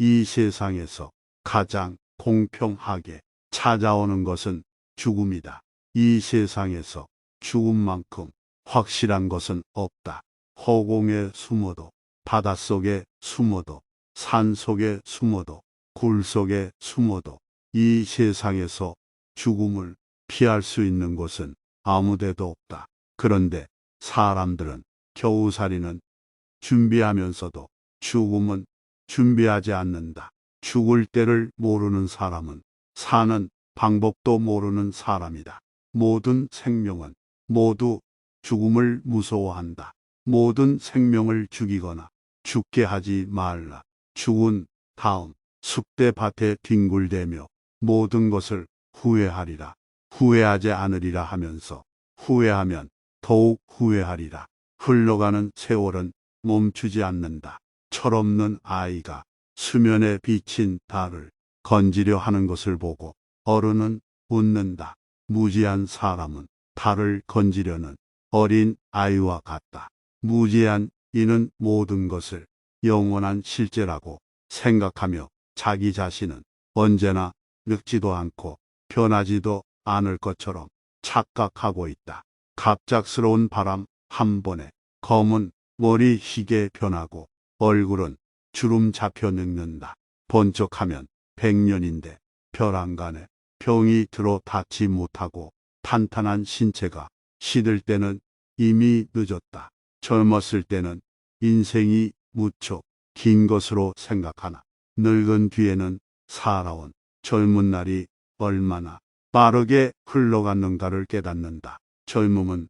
이 세상에서 가장 공평하게 찾아오는 것은 죽음이다. 이 세상에서 죽음만큼 확실한 것은 없다. 허공에 숨어도 바닷속에 숨어도 산 속에 숨어도 굴 속에 숨어도 이 세상에서 죽음을 피할 수 있는 곳은 아무데도 없다. 그런데 사람들은 겨우살이는 준비하면서도 죽음은 준비하지 않는다. 죽을 때를 모르는 사람은 사는 방법도 모르는 사람이다. 모든 생명은 모두 죽음을 무서워한다. 모든 생명을 죽이거나 죽게 하지 말라. 죽은 다음 숲대밭에 뒹굴대며 모든 것을 후회하리라. 후회하지 않으리라 하면서 후회하면 더욱 후회하리라. 흘러가는 세월은 멈추지 않는다. 철없는 아이가 수면에 비친 달을 건지려 하는 것을 보고 어른은 웃는다. 무지한 사람은 달을 건지려는 어린 아이와 같다. 무지한 이는 모든 것을 영원한 실제라고 생각하며 자기 자신은 언제나 늙지도 않고 변하지도 않을 것처럼 착각하고 있다. 갑작스러운 바람 한 번에 검은 머리 희게 변하고 얼굴은 주름 잡혀 늙는다. 번쩍하면 백년인데 벼랑간에 병이 들어 닿지 못하고 탄탄한 신체가 시들 때는 이미 늦었다. 젊었을 때는 인생이 무척 긴 것으로 생각하나 늙은 뒤에는 살아온 젊은 날이 얼마나 빠르게 흘러갔는가를 깨닫는다. 젊음은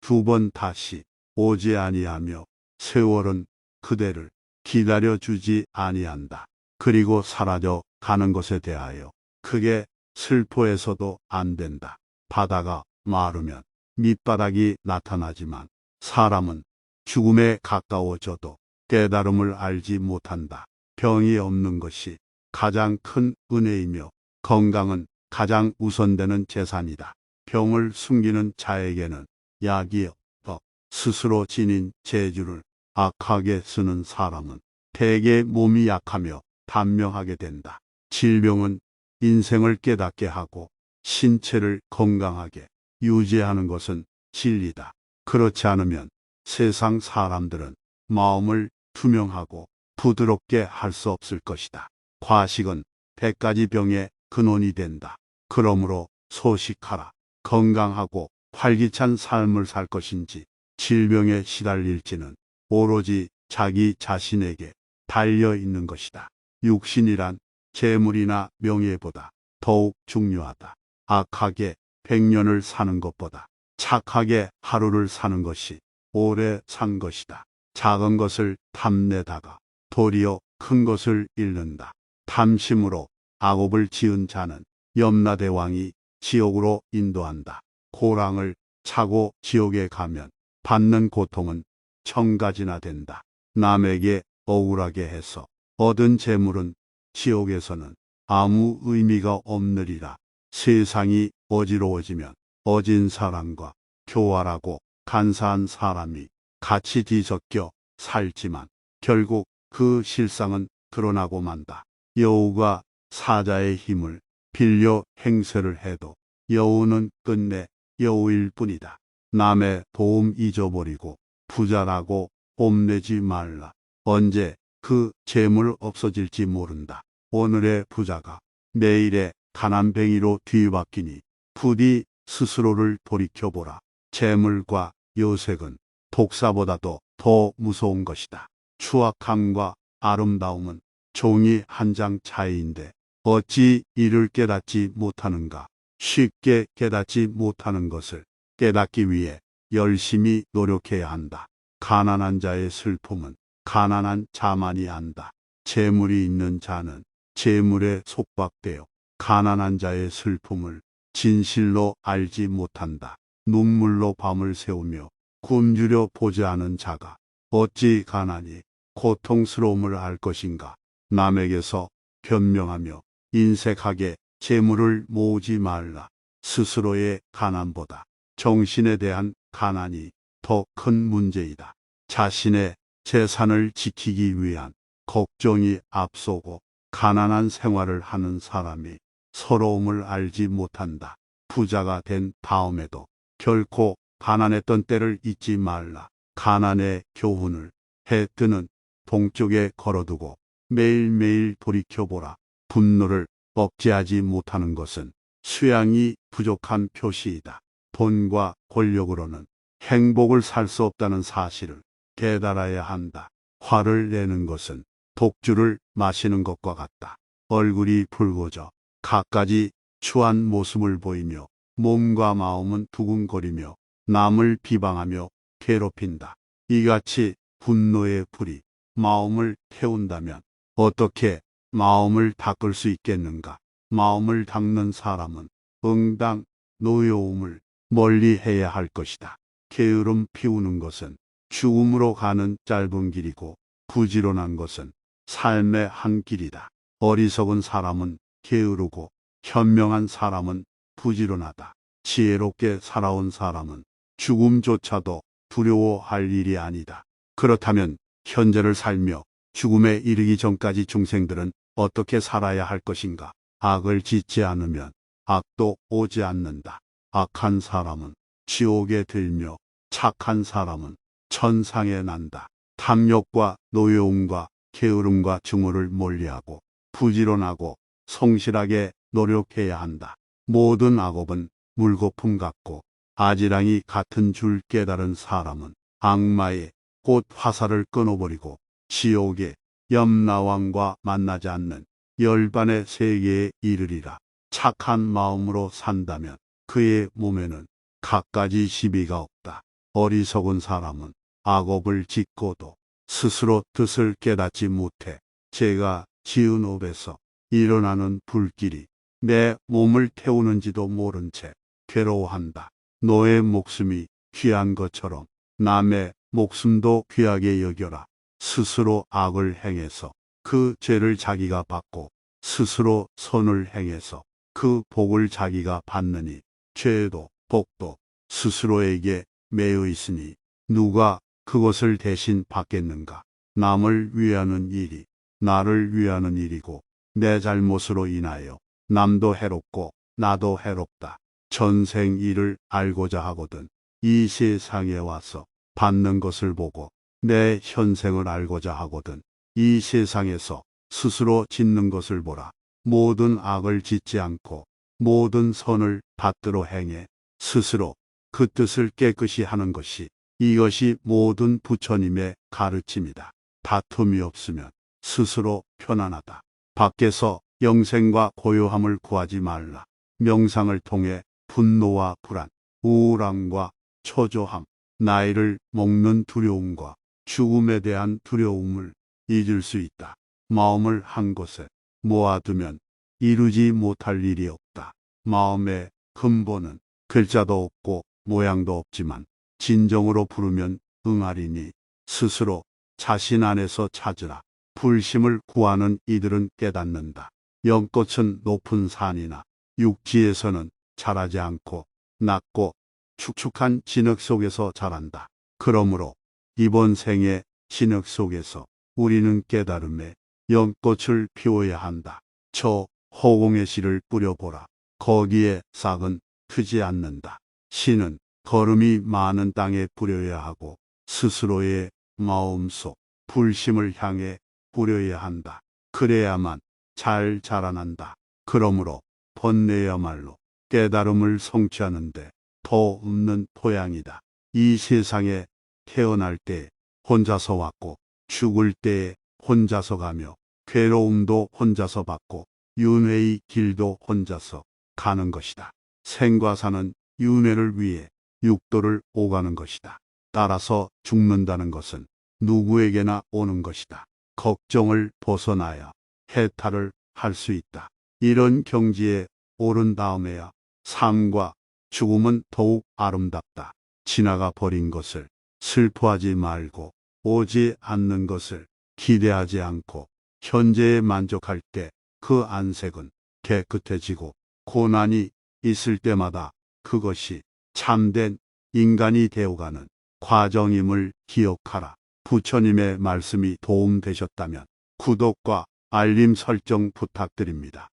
두 번 다시 오지 아니하며 세월은 그대를 기다려주지 아니한다. 그리고 사라져 가는 것에 대하여 크게 슬퍼해서도 안 된다. 바다가 마르면 밑바닥이 나타나지만 사람은 죽음에 가까워져도 깨달음을 알지 못한다. 병이 없는 것이 가장 큰 은혜이며 건강은 가장 우선되는 재산이다. 병을 숨기는 자에게는 약이 없어 스스로 지닌 재주를 악하게 쓰는 사람은 대개 몸이 약하며 단명하게 된다. 질병은 인생을 깨닫게 하고 신체를 건강하게 유지하는 것은 진리다. 그렇지 않으면 세상 사람들은 마음을 투명하고 부드럽게 할 수 없을 것이다. 과식은 백 가지 병의 근원이 된다. 그러므로 소식하라. 건강하고 활기찬 삶을 살 것인지 질병에 시달릴지는 오로지 자기 자신에게 달려 있는 것이다. 육신이란 재물이나 명예보다 더욱 중요하다. 악하게 백년을 사는 것보다 착하게 하루를 사는 것이 오래 산 것이다. 작은 것을 탐내다가 도리어 큰 것을 잃는다. 탐심으로 악업을 지은 자는 염라대왕이 지옥으로 인도한다. 고랑을 차고 지옥에 가면 받는 고통은 천가지나 된다. 남에게 억울하게 해서 얻은 재물은 지옥에서는 아무 의미가 없느리라. 세상이 어지러워지면 어진 사람과 교활하고 간사한 사람이 같이 뒤섞여 살지만 결국 그 실상은 드러나고 만다. 여우가 사자의 힘을 빌려 행세를 해도 여우는 끝내 여우일 뿐이다. 남의 도움 잊어버리고 부자라고 뽐내지 말라. 언제 그 재물 없어질지 모른다. 오늘의 부자가 내일의 가난뱅이로 뒤바뀌니 부디 스스로를 돌이켜보라. 재물과 요색은 독사보다도 더 무서운 것이다. 추악함과 아름다움은 종이 한 장 차이인데 어찌 이를 깨닫지 못하는가? 쉽게 깨닫지 못하는 것을 깨닫기 위해 열심히 노력해야 한다. 가난한 자의 슬픔은 가난한 자만이 안다. 재물이 있는 자는 재물에 속박되어 가난한 자의 슬픔을 진실로 알지 못한다. 눈물로 밤을 새우며 굶주려 보지 않은 자가 어찌 가난이 고통스러움을 알 것인가. 남에게서 변명하며 인색하게 재물을 모으지 말라. 스스로의 가난보다 정신에 대한 가난이 더 큰 문제이다. 자신의 재산을 지키기 위한 걱정이 앞서고 가난한 생활을 하는 사람이 서러움을 알지 못한다. 부자가 된 다음에도 결코 가난했던 때를 잊지 말라. 가난의 교훈을 해 뜨는 동쪽에 걸어두고 매일매일 돌이켜보라. 분노를 억제하지 못하는 것은 수양이 부족한 표시이다. 돈과 권력으로는 행복을 살 수 없다는 사실을 깨달아야 한다. 화를 내는 것은 독주를 마시는 것과 같다. 얼굴이 붉어져 갖가지 추한 모습을 보이며 몸과 마음은 두근거리며 남을 비방하며 괴롭힌다. 이같이 분노의 불이 마음을 태운다면 어떻게 마음을 닦을 수 있겠는가? 마음을 닦는 사람은 응당 노여움을 멀리 해야 할 것이다. 게으름 피우는 것은 죽음으로 가는 짧은 길이고 부지런한 것은 삶의 한 길이다. 어리석은 사람은 게으르고 현명한 사람은 부지런하다. 지혜롭게 살아온 사람은 죽음조차도 두려워할 일이 아니다. 그렇다면 현재를 살며 죽음에 이르기 전까지 중생들은 어떻게 살아야 할 것인가? 악을 짓지 않으면 악도 오지 않는다. 악한 사람은 지옥에 들며 착한 사람은 천상에 난다. 탐욕과 노여움과 게으름과 증오를 멀리하고 부지런하고 성실하게 노력해야 한다. 모든 악업은 물거품 같고 아지랑이 같은 줄 깨달은 사람은 악마의 꽃 화살을 끊어버리고 지옥의 염라왕과 만나지 않는 열반의 세계에 이르리라. 착한 마음으로 산다면 그의 몸에는 갖가지 시비가 없다. 어리석은 사람은 악업을 짓고도 스스로 뜻을 깨닫지 못해 제가 지은 업에서 일어나는 불길이 내 몸을 태우는지도 모른 채 괴로워한다. 너의 목숨이 귀한 것처럼 남의 목숨도 귀하게 여겨라. 스스로 악을 행해서 그 죄를 자기가 받고 스스로 선을 행해서 그 복을 자기가 받느니 죄도 복도 스스로에게 매여 있으니 누가 그것을 대신 받겠는가? 남을 위하는 일이 나를 위하는 일이고 내 잘못으로 인하여 남도 해롭고 나도 해롭다. 전생 일을 알고자 하거든 이 세상에 와서 받는 것을 보고 내 현생을 알고자 하거든 이 세상에서 스스로 짓는 것을 보라. 모든 악을 짓지 않고 모든 선을 받들어 행해 스스로 그 뜻을 깨끗이 하는 것이 이것이 모든 부처님의 가르침이다. 다툼이 없으면 스스로 편안하다. 밖에서 영생과 고요함을 구하지 말라. 명상을 통해 분노와 불안, 우울함과 초조함, 나이를 먹는 두려움과 죽음에 대한 두려움을 잊을 수 있다. 마음을 한 곳에 모아두면 이루지 못할 일이 없다. 마음의 근본은 글자도 없고 모양도 없지만 진정으로 부르면 응하리니 스스로 자신 안에서 찾으라. 불심을 구하는 이들은 깨닫는다. 연꽃은 높은 산이나 육지에서는 자라지 않고 낮고 축축한 진흙 속에서 자란다. 그러므로 이번 생의 진흙 속에서 우리는 깨달음에 연꽃을 피워야 한다. 저 허공의 씨를 뿌려보라. 거기에 싹은 트지 않는다. 씨는 걸음이 많은 땅에 뿌려야 하고 스스로의 마음속 불심을 향해 뿌려야 한다. 그래야만 잘 자라난다. 그러므로 번뇌야말로 깨달음을 성취하는데 더 없는 토양이다. 이 세상에 태어날 때 혼자서 왔고 죽을 때 혼자서 가며 괴로움도 혼자서 받고 윤회의 길도 혼자서 가는 것이다. 생과 사는 윤회를 위해 육도를 오가는 것이다. 따라서 죽는다는 것은 누구에게나 오는 것이다. 걱정을 벗어나야 해탈을 할 수 있다. 이런 경지에 오른 다음에야 삶과 죽음은 더욱 아름답다. 지나가 버린 것을 슬퍼하지 말고 오지 않는 것을 기대하지 않고 현재에 만족할 때 그 안색은 깨끗해지고 고난이 있을 때마다 그것이 참된 인간이 되어가는 과정임을 기억하라. 부처님의 말씀이 도움되셨다면 구독과 알림 설정 부탁드립니다.